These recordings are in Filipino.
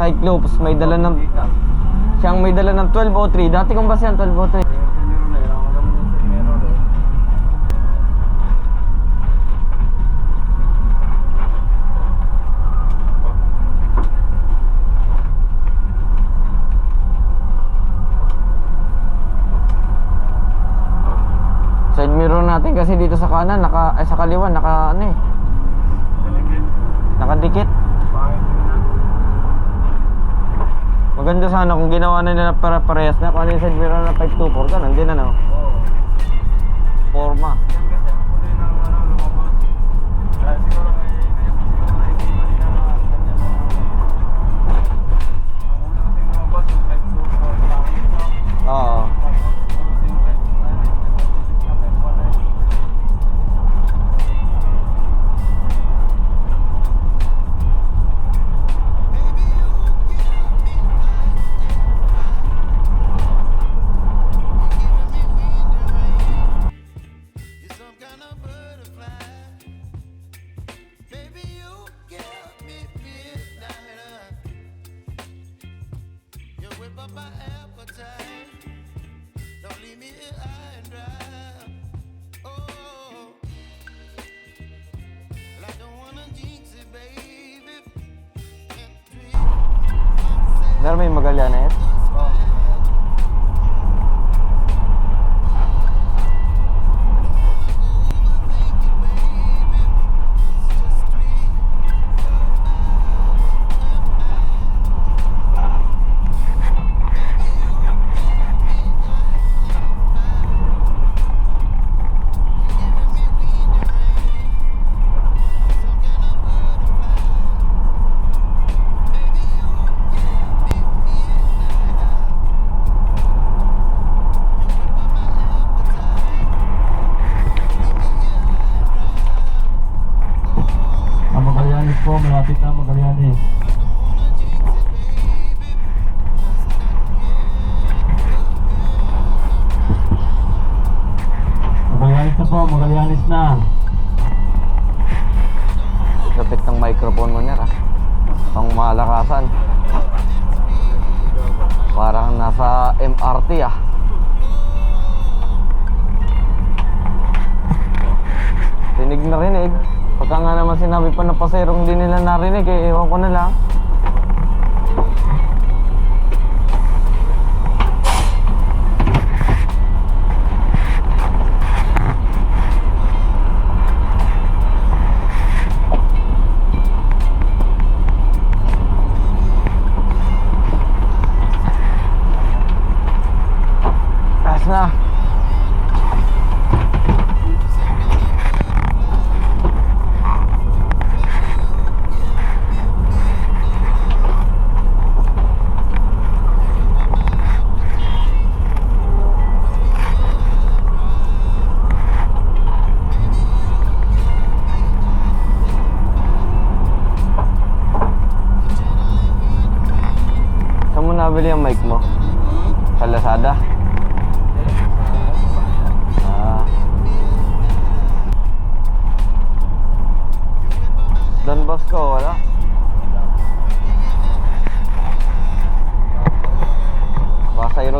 Cyclops, may dala ng... Siyang may dala ng 1203. Dati kong bus yan, 1203. Side mirror natin kasi dito sa kanan, naka, ay sa kaliwa, naka ano eh. Maganda sana kung ginawa na nila para parehas na. Kung ano yung side mirror na 524 ka, nandiyan na no. Forma.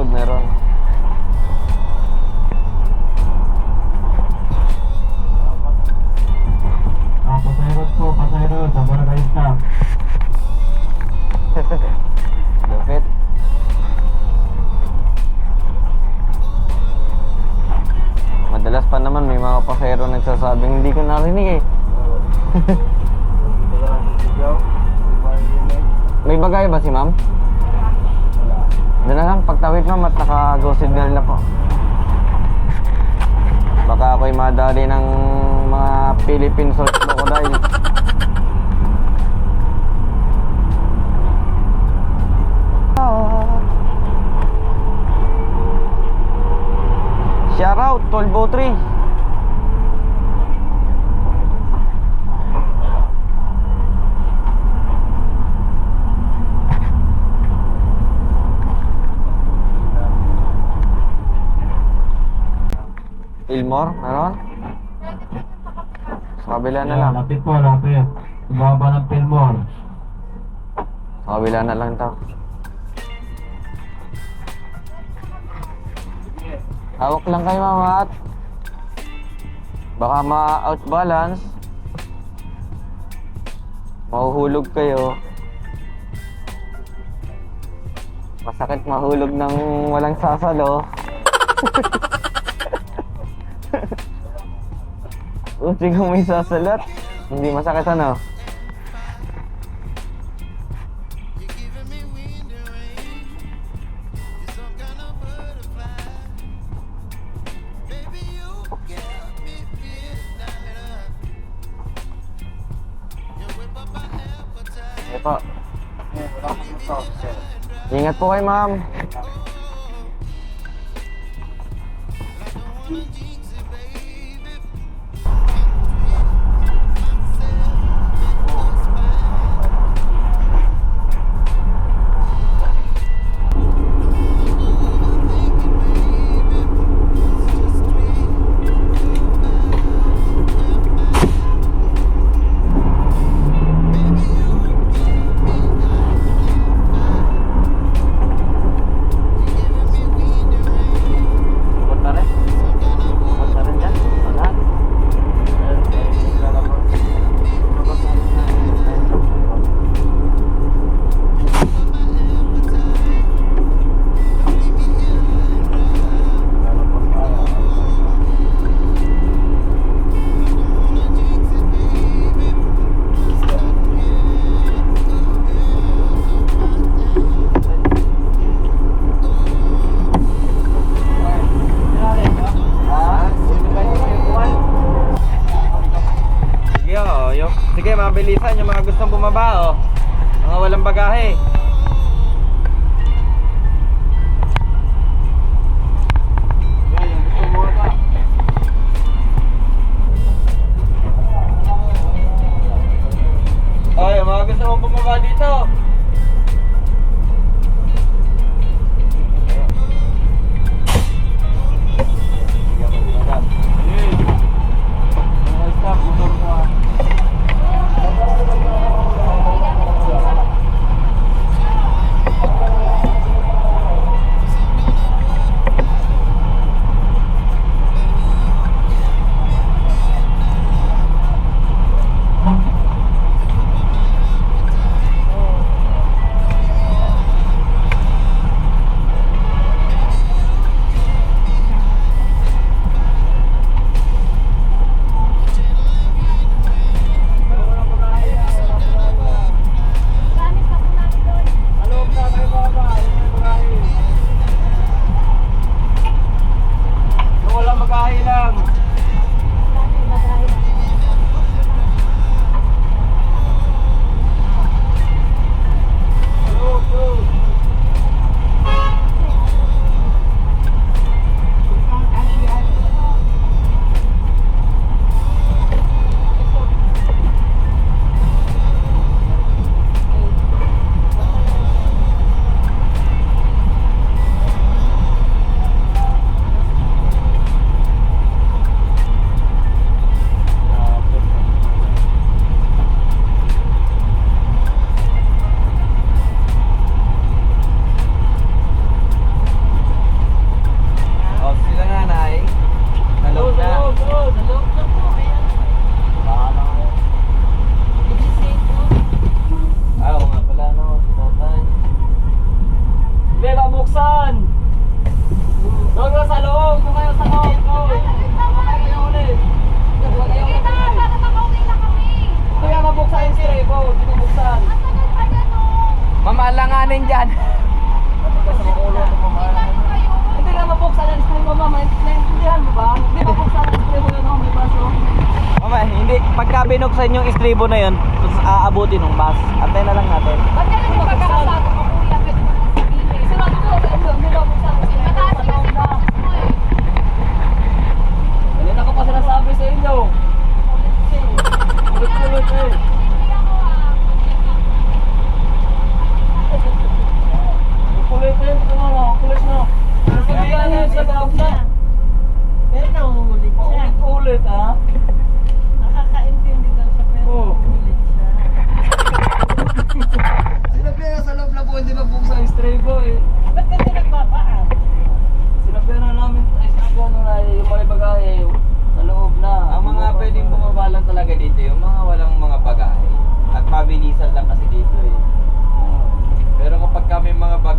Road meron. Ah, Pasay Road po, Pasay Road, sa Barangay Staff. Lupit. Madalas pa naman may mga pasero nagsasabing hindi ko narinig eh. May bagay ba si ma'am? Pagtawid ma'am at naka-go signal na po. Baka ako'y madali ng mga Philippine Salt Crocodile. Shout out, 1203. Ilmore, meron? Sa kabila na lang. Lapit po, lapit. Baba ng Pilmore. Sa Makabila na lang to. Hawak lang kayo mama at baka ma-outbalance. Mahuhulog kayo. Masakit mahulog ng walang sasalo. You whip up my appetite. Sige po. Ingat po kayo ma'am. Binuksan yung istribo na yun, tapos aabutin ng bus. Antay na lang natin. Sarado ko, hindi mabuksan yung sirebo, sa loob na. Kanina ko pa sinasabi sa inyo. Ulit-ulit eh. Kulit eh, ito na lang, kulit na. Sabihan eh, sa loob na. Pero nangungulit siya. Ulit ha? na po, hindi na po sa stray boy. Ba't kasi nagpapaan? Sinabihan na namin, ay sinabihan na eh, yung mga bagahe sa loob na. Ang mga pwedeng bumaba lang talaga dito, yung mga walang mga bagahe. At mabilisan lang kasi dito eh. Pero kapag kami mga bagahe,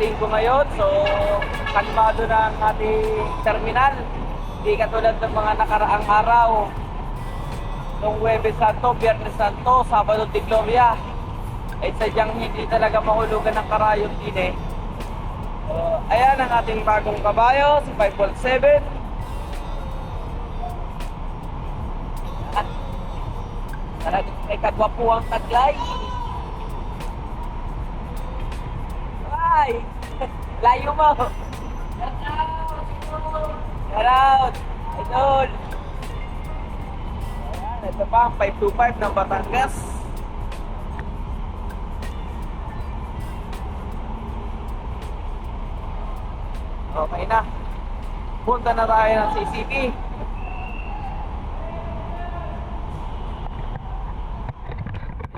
linggo ngayon, so kalmado na ang ating terminal. Hindi katulad ng mga nakaraang araw. Nung Huwebes Santo, Biyernes Santo, Sabado de Gloria. Ay sadyang hindi talaga mahulugan ng karayom din eh. So, ayan ang ating bagong kabayo, si 517. At talagang may kagwapuang taglay. Layo mo! Shout out! Idol! Ayan, ito pa ang 525 ng Batangas. Okay na. Punta na tayo ng CCP.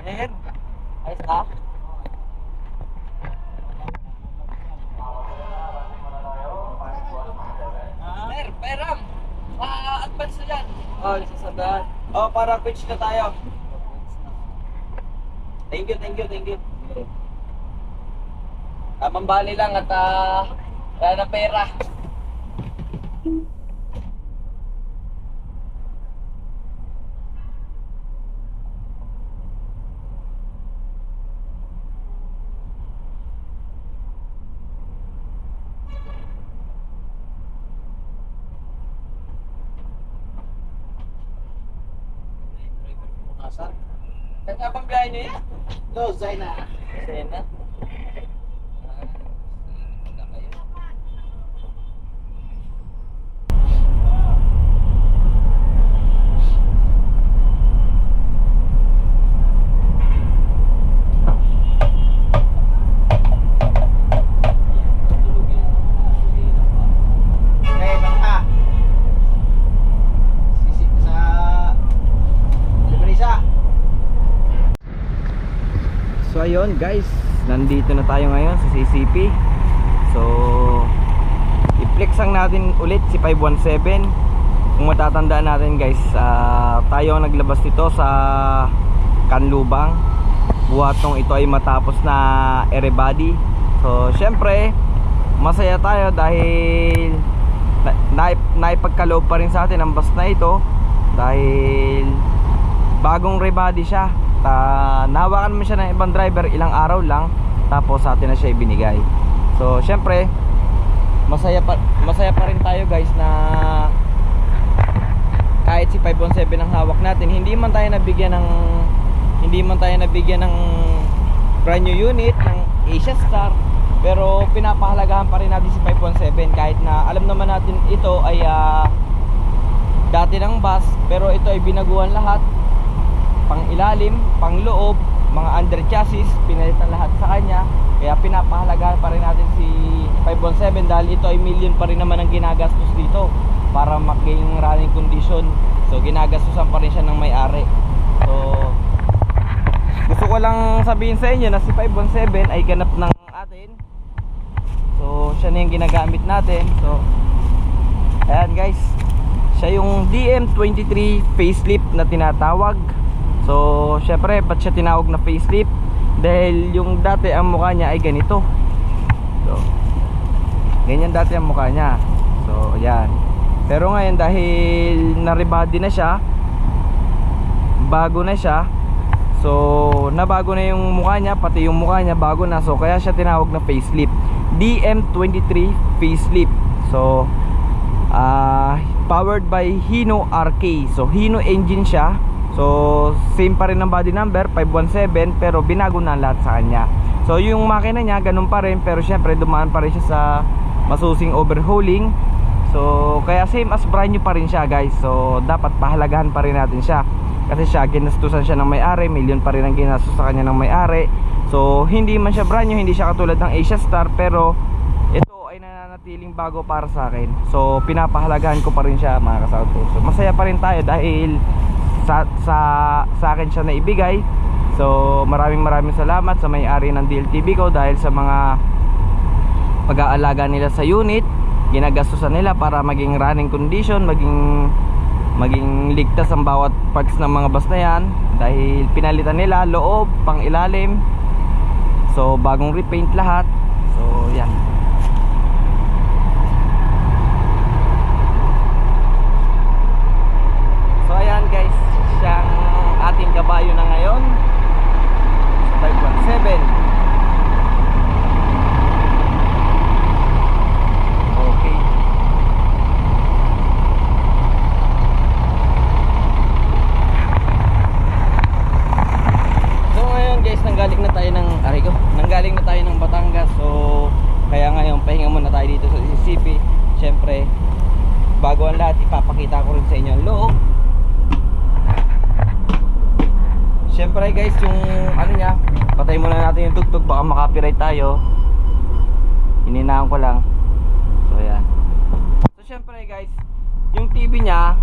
Ayan. Ayos ka? Sir, peram. Pa-advance na yan. Oh, isasandaan. Pitch na tayo. Thank you, thank you, thank you. Tamang bali lang at ah, wala na pera. Tuh, ayun guys, nandito na tayo ngayon sa CCP. So i-flex ang natin ulit si 517. Kung matatandaan natin guys, ah, tayo ang naglabas nito sa Kanlubang. Buhat nung ito ay matapos na everybody. So syempre, masaya tayo dahil na, naip, naipagkaloob pa rin sa atin ang bus na ito dahil bagong rebody siya Ta nahawakan mo siya ng ibang driver ilang araw lang tapos sa atin na siya ibinigay. So syempre masaya pa, masaya pa rin tayo guys na kahit si 517 ang hawak natin hindi man tayo nabigyan ng hindi man tayo nabigyan ng brand new unit ng Asia Star pero pinapahalagahan pa rin natin si 517 kahit na alam naman natin ito ay ah, dati ng bus pero ito ay binaguhan lahat ilalim, pang loob, mga under chassis, pinalitan lahat sa kanya. Kaya pinapahalagahan pa rin natin si 517 dahil ito ay million pa rin naman ang ginagastos dito para maging running condition. So ginagastusan pa rin siya ng may-ari. So gusto ko lang sabihin sa inyo na si 517 ay ganap ng atin. So siya na yung ginagamit natin. So ayan guys. Siya yung DM23 facelift na tinatawag. So, syempre, ba't siya tinawag na facelift? Dahil yung dati ang mukha niya ay ganito. So, ganyan dati ang mukha niya. So, ayan. Pero ngayon dahil na-rebody na siya, bago na siya. So, nabago na yung mukha niya, pati yung mukha niya bago na. So, kaya siya tinawag na facelift. DM23 facelift. So, ah powered by Hino RK. So, Hino engine siya. So, same pa rin ang body number, 517, pero binago na lahat sa kanya. So, yung makina niya, ganun pa rin, pero syempre, dumaan pa rin siya sa masusing overhauling. So, kaya same as brand new pa rin siya, guys. So, dapat pahalagahan pa rin natin siya. Kasi siya, ginastusan siya ng may-ari, million pa rin ang ginastos sa kanya ng may-ari. So, hindi man siya brand new, hindi siya katulad ng Asia Star, pero ito ay nananatiling bago para sa akin. So, pinapahalagahan ko pa rin siya, mga kasauto. So, masaya pa rin tayo dahil sa, sa, sa akin siya naibigay. So maraming maraming salamat sa may-ari ng DLTV ko dahil sa mga pag-aalaga nila sa unit ginagastusan nila para maging running condition maging maging ligtas ang bawat parts ng mga bus na yan. Dahil pinalitan nila loob, pang ilalim. So bagong repaint lahat. So yan so ayan guys siyang ating kabayo na ngayon sa 517 okay So ngayon guys, nanggaling na tayo ng aray ko, nanggaling na tayo ng Batangas. So kaya ngayon pahinga muna tayo dito sa Mississippi. Syempre, bago ang lahat ipapakita ko rin sa inyo ang loob. Syempre guys, yung ano niya, patay muna natin yung tugtog baka makapiright tayo. Hininahan ko lang. So ayan. So syempre guys, yung TV niya,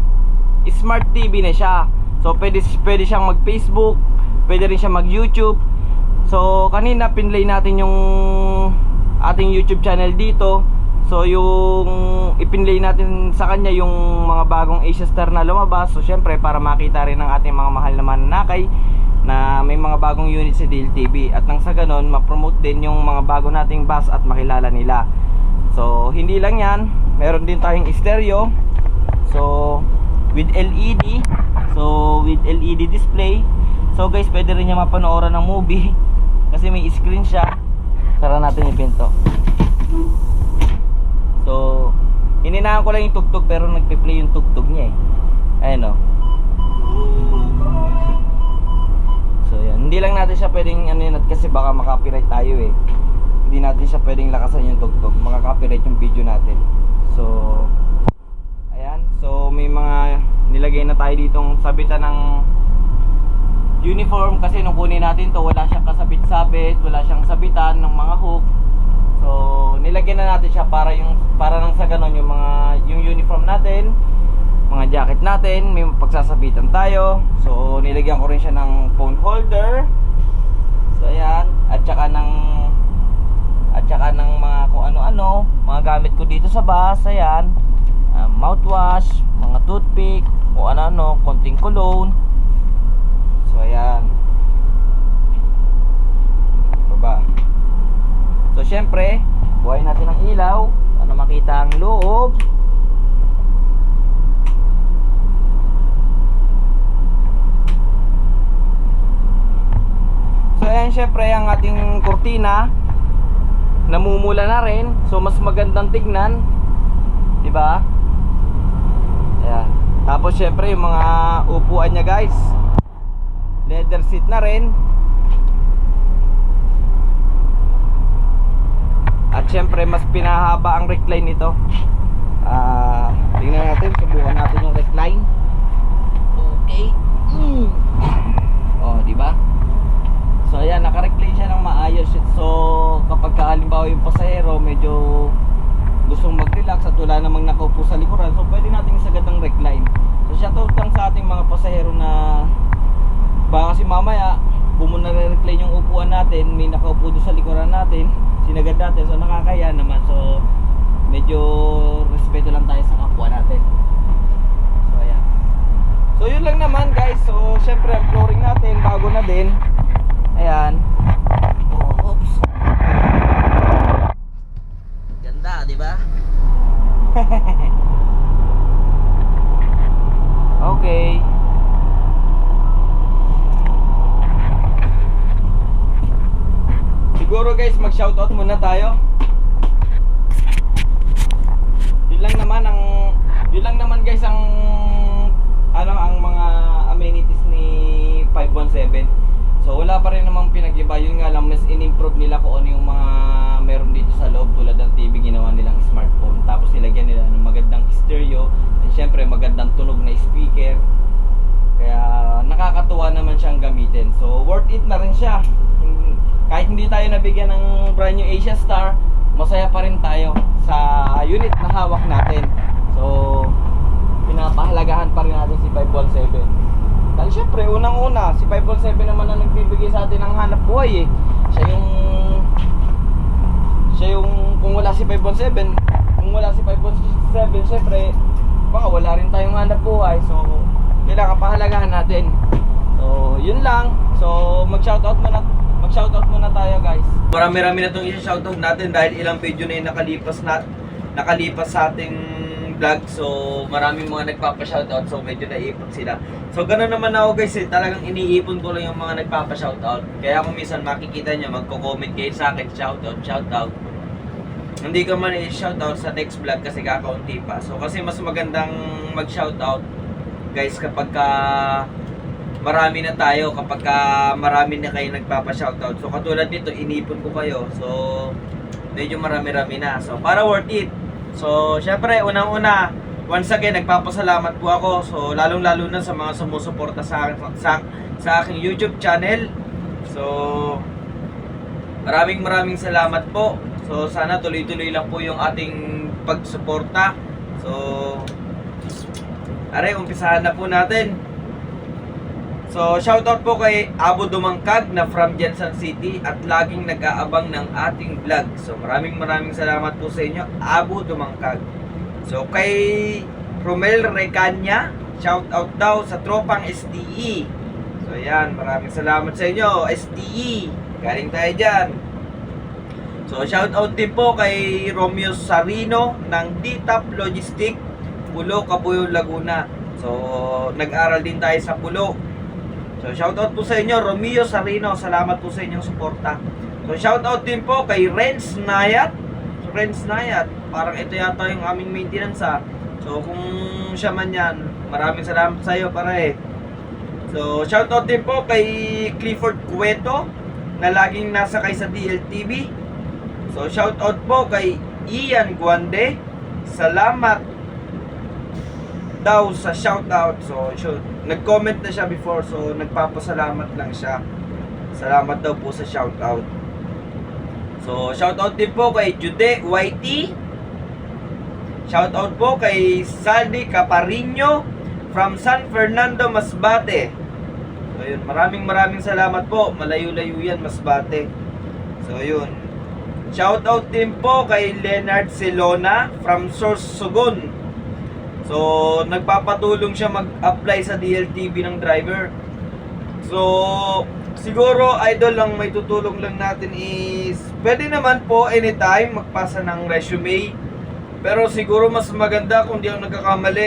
smart TV na siya. So pwede pwede siyang mag-Facebook, pwede rin siya mag-YouTube. So kanina pinlay natin yung ating YouTube channel dito. So yung ipinlay natin sa kanya yung mga bagong Asia Star na lumabas. So syempre para makita rin ng ating mga mahal na mananakay na may mga bagong unit sa DLTV at nang sa ganon ma-promote din yung mga bago nating bus at makilala nila. So hindi lang yan, meron din tayong stereo. So with LED. So with LED display. So guys, pwede rin niya mapanooran ng movie kasi may screen siya. Tara natin yung pinto. So, hininahan ko lang yung tugtog pero nagpe-play yung tugtog niya eh. Ayan o. So, yan. Hindi lang natin siya pwedeng ano yun at kasi baka makapiright tayo eh. Hindi natin siya pwedeng lakasan yung tugtog. Makaka-copyright yung video natin. So, So, may mga nilagay na tayo ditong sabitan ng uniform kasi nung kunin natin to wala siyang kasabit-sabit, wala siyang sabitan ng mga hook. So, nilagyan na natin siya para yung para nang sa ganun yung mga yung uniform natin, mga jacket natin, may pagsasabitan tayo. So, nilagyan ko rin siya ng phone holder. So, ayan, at saka ng at saka ng mga kung ano-ano, mga gamit ko dito sa bus, ayan. Ah, mouthwash, mga toothpick, kung ano-ano, konting cologne. So ayan. Baba. So syempre, buhay natin ang ilaw para makita ang loob. So ayan syempre ang ating kurtina namumula na rin. So mas magandang tignan. 'Di ba? Tapos syempre yung mga upuan niya guys. Leather seat na rin. At syempre mas pinahaba ang recline nito. Ah tingnan natin subukan natin yung recline. Okay. Mm. oh di ba? So ayan naka-recline siya ng maayos. So kapag halimbawa yung pasahero medyo gustong mag-relax at wala namang nakaupo sa likuran. So pwede natin isagad ng recline so shoutout lang sa ating mga pasahero na baka kasi mamaya kung nare-recline yung upuan natin may nakaupo doon sa likuran natin sinagad natin so nakakaya naman. So medyo respeto lang tayo sa kapwa natin. So ayan. So yun lang naman guys. So syempre ang flooring natin bago na din. Ayan. Oh, oops. Ganda di ba okay Mag-shoutout muna tayo. Yun lang naman ang yun lang naman guys ang ano ang mga amenities ni 517. So wala pa rin namang pinag-iba. Yun nga lang mas in-improve nila kung ano yung mga meron dito sa loob tulad ng TV ginawa nilang smartphone. Tapos nilagyan nila ng magandang stereo. And syempre magandang tunog na speaker. Kaya nakakatuwa naman siyang gamitin. So worth it na rin siya. Kahit hindi tayo nabigyan ng brand new Asia Star, masaya pa rin tayo sa unit na hawak natin. So pinapahalagahan pa rin natin si 517. Dahil syempre, unang-una, si 517 naman ang nagbibigay sa atin ng hanap buhay eh. Siya yung siya yung kung wala si 517, kung wala si 517, syempre baka wala rin tayong hanap buhay. So, kailangan pahalagahan natin. So, yun lang. So, mag-shoutout muna mag-shoutout muna tayo, guys. Marami-rami na itong i-shoutout natin dahil ilang video na yung nakalipas na nakalipas sa ating vlog. So, maraming mga nagpapa-shoutout. So, medyo naipon sila. So, gano'n naman ako guys eh. Talagang iniipon ko lang yung mga nagpapa-shoutout. Kaya kung minsan makikita nyo, magko-comment kayo sa akin, shoutout, shoutout. Hindi ko man i-shoutout sa next vlog kasi kakaunti pa. So, kasi mas magandang mag-shoutout guys kapag ka marami na tayo kapag ka marami na kayo nagpapa-shoutout. So katulad nito, inipon ko kayo. So medyo marami-rami na. So para worth it. So syempre, unang-una, once again, nagpapasalamat po ako. So lalong-lalo na sa mga sumusuporta sa sa, sa aking YouTube channel. So maraming maraming salamat po. So sana tuloy-tuloy lang po yung ating pagsuporta. So Are, umpisahan na po natin. So, shoutout po kay Abo Dumangkag na from Jensen City at laging nag-aabang ng ating vlog. So, maraming maraming salamat po sa inyo, Abo Dumangkag. So, kay Romel Recanya, shoutout daw sa tropang STE. So, yan, maraming salamat sa inyo, STE. Galing tayo dyan. So, shoutout din po kay Romeo Sarino ng D-Top Logistic, Pulo, Kabuyo, Laguna. So, nag-aral din tayo sa Pulo. So, shoutout po sa inyo, Romeo Sarino. Salamat po sa inyong suporta. So, shoutout din po kay Renz Nayat. So, Renz Nayat, parang ito yata yung aming maintenance ha. So, kung siya man yan, maraming salamat sa iyo pare. So, shoutout din po kay Clifford Cueto na laging nasa kay sa DLTV. So, shoutout po kay Ian Guande. Salamat daw sa shoutout. So, shoot, nag-comment na siya before. So, nagpapasalamat lang siya. Salamat daw po sa shoutout. So, shoutout din po kay Jude YT. Shoutout po kay Saldi Caparino from San Fernando, Masbate. So, yun. Maraming maraming salamat po. Malayo-layo yan, Masbate. So, yun. Shoutout din po kay Leonard Silona from Sorsogon. So, nagpapatulong siya mag-apply sa DLTV ng driver. So, siguro idol lang may tutulong lang natin is pwede naman po anytime magpasa ng resume. Pero siguro mas maganda kung di ako nagkakamali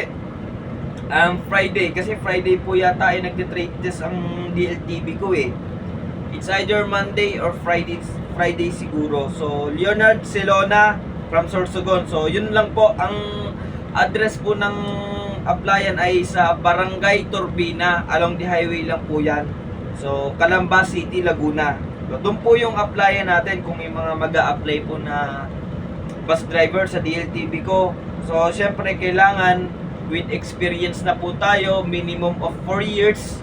ang Friday kasi Friday po yata ay nagte-trade test ang DLTV ko eh. It's either Monday or Friday Friday siguro. So Leonard Celona from Sorsogon. So yun lang po ang address po ng applyan ay sa Barangay Turbina along the highway lang po yan. So Calamba City, Laguna. So, doon po yung applyan natin kung may mga mag apply po na bus driver sa DLTV ko. So syempre kailangan with experience na po tayo, minimum of 4 years.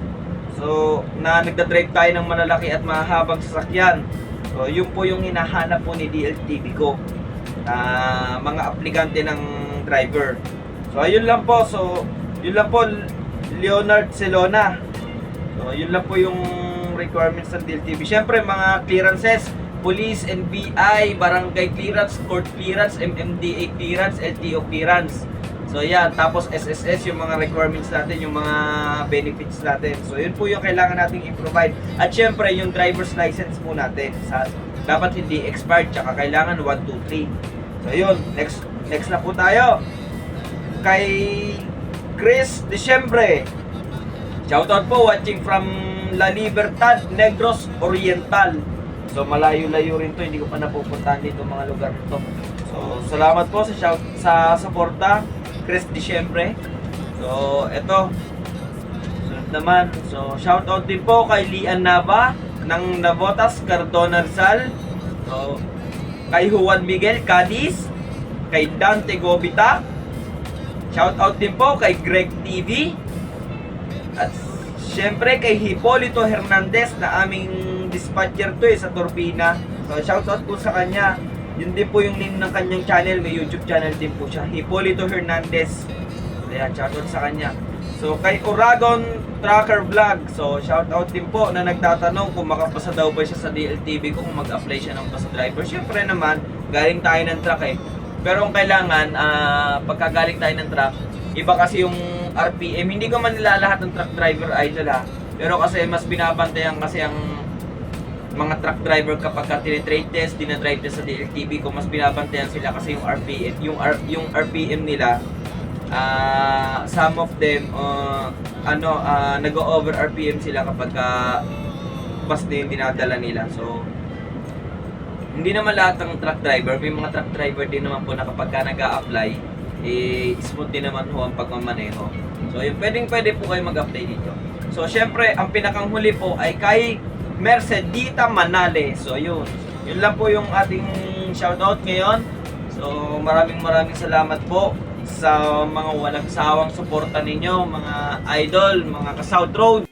So, na nagda-drive tayo ng malalaki at mahahabang sasakyan. So, yun po yung hinahanap po ni DLTV ko. na mga aplikante ng driver. So, ayun lang po. So, yun lang po, Leonard Celona. So, yun lang po yung requirements ng DLTV. Siyempre, mga clearances, police, NBI, barangay clearance, court clearance, MMDA clearance, LTO clearance. So yan, tapos SSS yung mga requirements natin, yung mga benefits natin. So yun po yung kailangan nating i-provide. At syempre, yung driver's license po natin. Sa, dapat hindi expired, tsaka kailangan 1, 2, 3. So yun, next next na po tayo. Kay Chris Diciembre. Shoutout po, watching from La Libertad, Negros Oriental. So malayo-layo rin to, hindi ko pa napupuntahan dito mga lugar to. So salamat po sa shout sa suporta Chris Diciembre. So eto naman. So shoutout din po kay Lian Nava ng Navotas Cardona Rizal. So kay Juan Miguel Cadiz, kay Dante Gobita. Shoutout din po kay Greg TV. At syempre kay Hipolito Hernandez na aming dispatcher to eh sa Turbina. So shoutout po sa kanya. Yun din po yung name ng kanyang channel. May YouTube channel din po siya. Hipolito Hernandez. So yan, shoutout sa kanya. So kay Uragon Tracker Vlog. So shoutout din po na nagtatanong kung makapasa daw ba siya sa DLTV kung mag-apply siya ng bus driver. Syempre naman, galing tayo ng truck eh. Pero ang kailangan, ah, pagka galing tayo ng truck, Iba kasi yung RPM. Hindi ko man nilalahat ng truck driver idol ha. Pero kasi mas binabantayan kasi ang mga truck driver kapag ka tinitrade test, dinatrade test sa DLTV ko, mas binabantayan sila kasi yung RPM, yung, R, yung RPM nila, ah some of them, uh, ano, ah, nag-over RPM sila kapag ka bus na yung dinadala nila. So, hindi naman lahat ng truck driver, may mga truck driver din naman po na kapag ka nag apply eh, smooth din naman ho ang pagmamaneho. So, yun, pwedeng pwede po kayo mag-apply dito. So, syempre, ang pinakang huli po ay kay Mercedita Manale. So, yun. Yun lang po yung ating shoutout ngayon. So, maraming maraming salamat po sa mga walang sawang suporta ninyo, mga idol, mga ka-South Road.